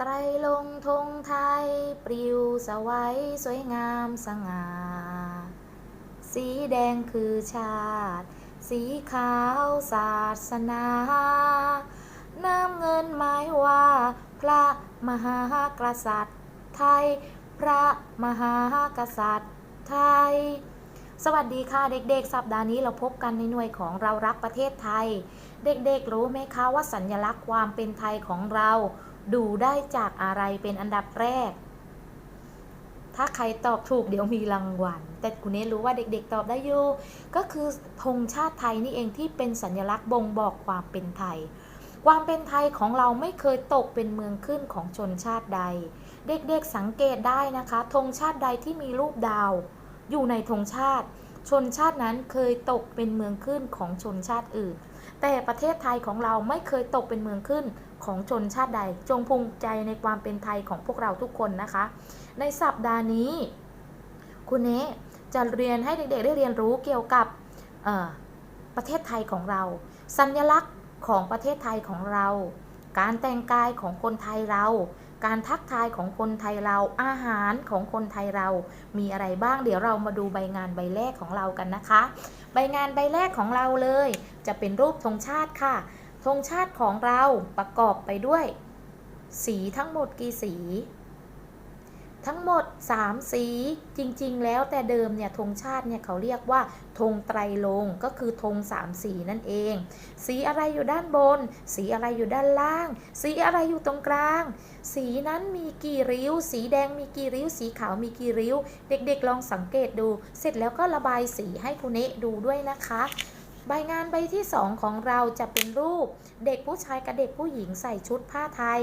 ไตรลงธงไทย ปลิวสวัยสวยงามสง่า สีแดงคือชาติ สีขาวศาสนา น้ำเงินหมายว่า พระมหากษัตริย์ไทย พระมหากษัตริย์ไทย สวัสดีค่ะเด็กๆ สัปดาห์นี้เราพบกันในหน่วยของเรารักประเทศไทย เด็กๆรู้ไหมคะว่าสัญลักษณ์ความเป็นไทยของเรา ดูได้จากอะไรเป็นอันดับแรก ถ้าใครตอบถูกเดี๋ยวมีรางวัล แต่คุณเนรู้ว่าเด็กๆตอบได้อยู่ ก็คือธงชาติไทยนี่เองที่เป็นสัญลักษณ์บ่งบอกความเป็นไทย ความเป็นไทยของเราไม่เคยตกเป็นเมืองขึ้นของชนชาติใด เด็กๆสังเกตได้นะคะธงชาติใดที่มีรูปดาว อยู่ในธงชาติ ชนชาตินั้นเคยตกเป็นเมืองขึ้นของชนชาติอื่น แต่ประเทศไทยของเราไม่เคยตกเป็นเมืองขึ้นของชนชาติใด จงภูมิใจในความเป็นไทยของพวกเราทุกคนนะคะ ในสัปดาห์นี้ คุณเนจะเรียนให้เด็กๆได้เรียนรู้เกี่ยวกับประเทศไทยของเรา สัญลักษณ์ของประเทศไทยของเรา การแต่งกายของคนไทยเรา การทักทายของคนไทยเรา อาหารของคนไทยเรา มีอะไรบ้าง เดี๋ยวเรามาดูใบงานใบแรกของเรากันนะคะ ใบงานใบแรกของเราเลย จะเป็นรูปธงชาติค่ะ ธงชาติของเราประกอบไปด้วย สีทั้งหมดกี่สี ทั้งหมด 3 สีจริงๆ แล้วแต่เดิมเนี่ยธงชาติเนี่ยเขาเรียกว่าธงไตรลงก็คือธงสามสีนั่นเอง สีอะไรอยู่ด้านบน สีอะไรอยู่ด้านล่าง สีอะไรอยู่ตรงกลาง สีนั้นมีกี่ริ้ว สีแดงมีกี่ริ้ว สีขาวมีกี่ริ้ว เด็กๆ ลองสังเกตดู เสร็จแล้วก็ระบายสีให้คุณเนะดูด้วยนะคะใบงานใบที่ 2 ของเราจะเป็นรูป เด็กผู้ชายกับเด็กผู้หญิงใส่ชุดผ้าไทย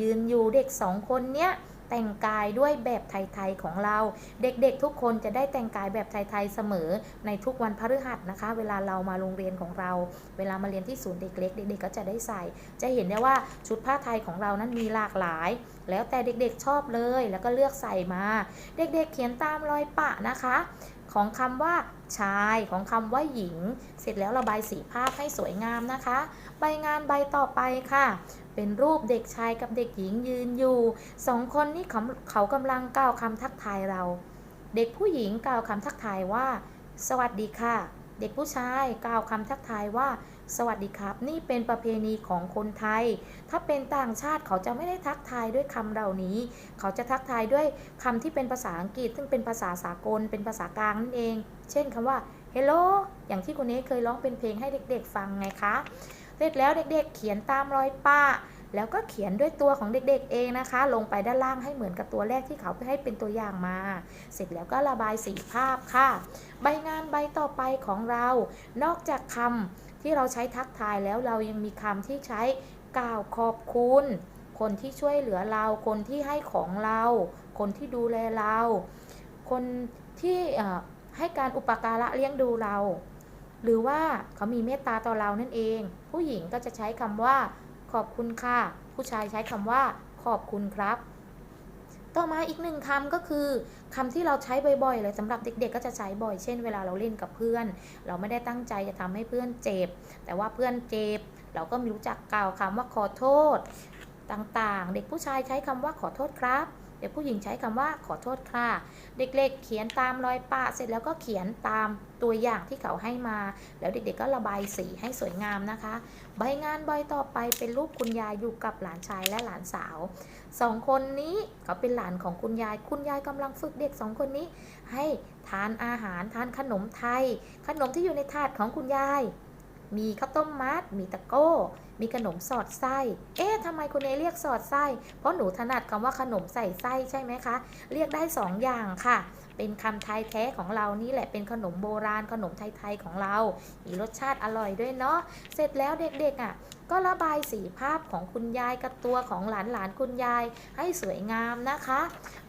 ยืนอยู่เด็กสองคนเนี้ย แต่งกายด้วยแบบไทยๆของเรา เด็กๆทุกคนจะได้แต่งกายแบบไทยๆเสมอในทุกวันพฤหัสนะคะ เวลาเรามาโรงเรียนของเรา เวลามาเรียนที่ศูนย์เด็กเล็กเด็กๆก็จะได้ใส่ จะเห็นได้ว่าชุดผ้าไทยของเรานั้นมีหลากหลาย แล้วแต่เด็กๆชอบเลยแล้วก็เลือกใส่มา เด็กๆเขียนตามรอยปะนะคะ ของคำว่าชายของคำว่าหญิง เสร็จแล้วระบายสีภาพให้สวยงามนะคะ ใบงานใบต่อไปค่ะ เป็นรูปเด็กชายกับเด็กหญิงยืนอยู่สองคนนี้เขาเขากำลังกล่าวคำทักทายเรา เด็กผู้หญิงกล่าวคำทักทายว่า สวัสดีค่ะ เด็กผู้ชายกล่าวคำทักทายว่า สวัสดีครับ นี่เป็นประเพณีของคนไทย ถ้าเป็นต่างชาติเขาจะไม่ได้ทักทายด้วยคำเหล่านี้ เขาจะทักทายด้วยคำที่เป็นภาษาอังกฤษ ซึ่งเป็นภาษาสากล เป็นภาษากลางนั่นเอง เช่นคำว่า hello อย่างที่คุณเนเคยร้องเป็นเพลงให้เด็ก ๆ ฟังไงคะ เสร็จแล้วเด็ก ๆ เขียนตามรอยป้า แล้วก็เขียนด้วยตัวของเด็กๆเองนะคะ ลงไปด้านล่างให้เหมือนกับตัวแรกที่เขาให้เป็นตัวอย่างมา เสร็จแล้วก็ระบายสีภาพค่ะ ใบงานใบต่อไปของเรา นอกจากคำที่เราใช้ทักทายแล้วเรายังมีคำที่ใช้กล่าวขอบคุณ คนที่ช่วยเหลือเรา คนที่ให้ของเรา คนที่ดูแลเรา คนที่ให้การอุปการะเลี้ยงดูเรา หรือว่าเขามีเมตตาต่อเรานั่นเอง ผู้หญิงก็จะใช้คำว่า ขอบคุณค่ะ ผู้ชายใช้คำว่า ขอบคุณครับ ต่อมาอีกหนึ่งคำก็คือคำที่เราใช้บ่อยๆเลยสำหรับเด็กๆ ก็จะใช้บ่อย เช่น เวลาเราเล่นกับเพื่อน เราไม่ได้ตั้งใจจะทำให้เพื่อนเจ็บ แต่ว่าเพื่อนเจ็บ เราก็มีรู้จักกล่าวคำว่าขอโทษ ต่างๆ เด็กผู้ชายใช้คำว่าขอโทษครับ เด็กผู้หญิงใช้คำว่าขอโทษค่ะ เด็กๆเขียนตามรอยปะ เสร็จแล้วก็เขียนตามตัวอย่างที่เขาให้มา แล้วเด็กๆก็ระบายสีให้สวยงามนะคะ ใบงานใบต่อไปเป็นรูปคุณยายอยู่กับหลานชายและหลานสาวสองคนนี้เขาเป็นหลานของคุณยาย คุณยายกำลังฝึกเด็กสองคนนี้ ให้ทานอาหารทานขนมไทย ขนมที่อยู่ในถาดของคุณยาย มีข้าวต้มมัดมีตะโก้ มีขนมสอดไส้ เอ๊ะทำไมคุณเอเรียกสอดไส้ เพราะหนูถนัดคำว่าขนมใส่ไส้ใช่ไหมคะ เรียกได้สองอย่างค่ะ เป็นคำไทยแท้ของเรานี่แหละ เป็นขนมโบราณขนมไทยๆของเรา มีรสชาติอร่อยด้วยเนาะ เสร็จแล้วเด็กๆอะ ก็ระบายสีภาพของคุณยายกับตัวของหลานๆคุณยายให้สวยงามนะคะ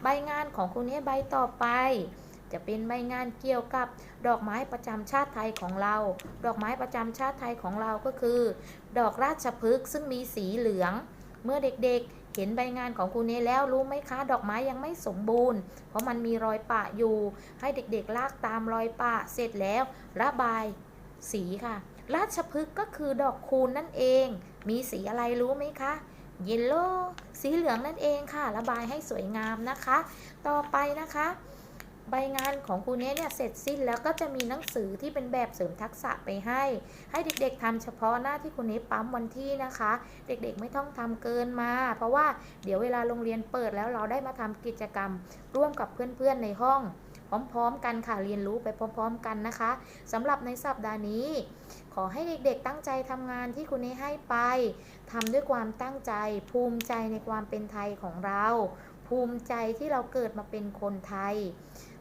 ใบงานของคุณเอใบต่อไป จะเป็นใบงานเกี่ยวกับดอกไม้ประจำชาติไทยของเรา ดอกไม้ประจำชาติไทยของเราก็คือ ดอกราชพฤกษ์ซึ่งมีสีเหลือง เมื่อเด็กๆ เห็นใบงานของคุณเนแล้วรู้ไหมคะ ดอกไม้ยังไม่สมบูรณ์ เพราะมันมีรอยปะอยู่ ให้เด็กๆ ลากตามรอยปะเสร็จแล้ว ระบายสีค่ะ ราชพฤกษ์ก็คือดอกคูณนั่นเอง มีสีอะไรรู้ไหมคะเยลโล่สีเหลืองนั่นเองค่ะ ระบายให้สวยงามนะคะ ต่อไปนะคะ ใบงานของครูเนี้เนี่ยเสร็จสิ้นแล้วก็จะมีหนังสือที่เป็นแบบเสริมทักษะไปให้ ให้เด็กๆทำเฉพาะหน้าที่ครูเนี้ปั๊มวันที่นะคะ เด็กๆไม่ต้องทำเกินมา เพราะว่าเดี๋ยวเวลาโรงเรียนเปิดแล้วเราได้มาทำกิจกรรม ร่วมกับเพื่อนๆในห้อง พร้อมๆ กันค่ะเรียนรู้ไปพร้อม ๆ กันนะคะสำหรับในสัปดาห์นี้ ขอให้เด็กๆ ตั้งใจทำงานที่คุณนี้ให้ไปทำด้วยความตั้งใจภูมิใจในความเป็นไทยของเรา ภูมิใจที่เราเกิดมาเป็นคนไทย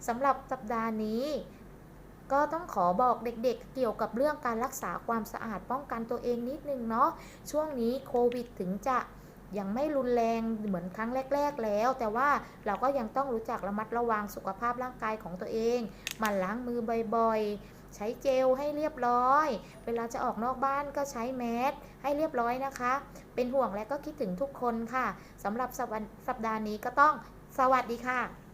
สำหรับสัปดาห์นี้ ก็ต้องขอบอกเด็กๆ เกี่ยวกับเรื่องการรักษาความสะอาดป้องกันตัวเองนิดนึงเนาะช่วงนี้โควิดถึงจะยังไม่รุนแรงเหมือนครั้งแรก ๆ แล้ว แต่ว่าเราก็ยังต้องรู้จักระมัดระวังสุขภาพร่างกายของตัวเอง มันล้างมือบ่อยๆ ใช้เจลให้เรียบร้อย เวลาจะออกนอกบ้านก็ใช้แมสให้เรียบร้อยนะคะ เป็นห่วงและก็คิดถึงทุกคนค่ะสำหรับสัปดาห์นี้ก็ต้องสวัสดีค่ะ